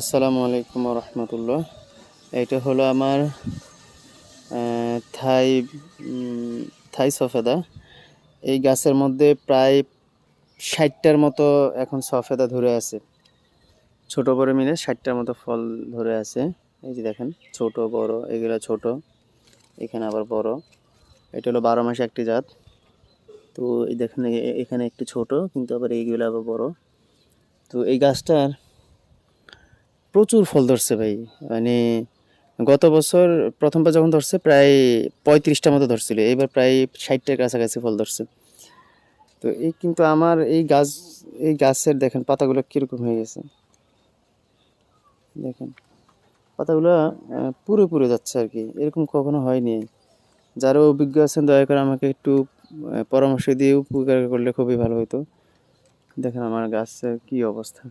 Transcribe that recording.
আসসালামু আলাইকুম রহমতুল্লাহ এটা হলো আমার থাই থাই সফেদা। এই গাছের মধ্যে প্রায় ষাটটার মতো এখন সফেদা ধরে আছে। ছোট বড় মিলে ষাটটার মতো ফল ধরে আছে। এই যে দেখেন, ছোট, বড়, এগুলো ছোট, এখানে আবার বড়। এটা হলো বারো মাসে একটি জাত। তো এই দেখেন এখানে একটু ছোট, কিন্তু আবার এইগুলো আবার বড়। তো এই গাছটার প্রচুর ফল ধরছে ভাই। মানে গত বছর প্রথমবার যখন ধরছে, প্রায় পঁয়ত্রিশটা মতো ধরছিল। এবার প্রায় ষাটটার কাছাকাছি ফল ধরছে। তো এই কিন্তু আমার এই গাছ, এই গাছের দেখেন পাতাগুলো কীরকম হয়ে গেছে। দেখেন, পাতাগুলো পুরো পুরো যাচ্ছে আর কি। এরকম কখনো হয়নি। যারা অভিজ্ঞ আছেন, দয়া করে আমাকে একটু পরামর্শ দিয়ে উপকার করলে খুবই ভালো হতো দেখেন আমার গাছের কি অবস্থা।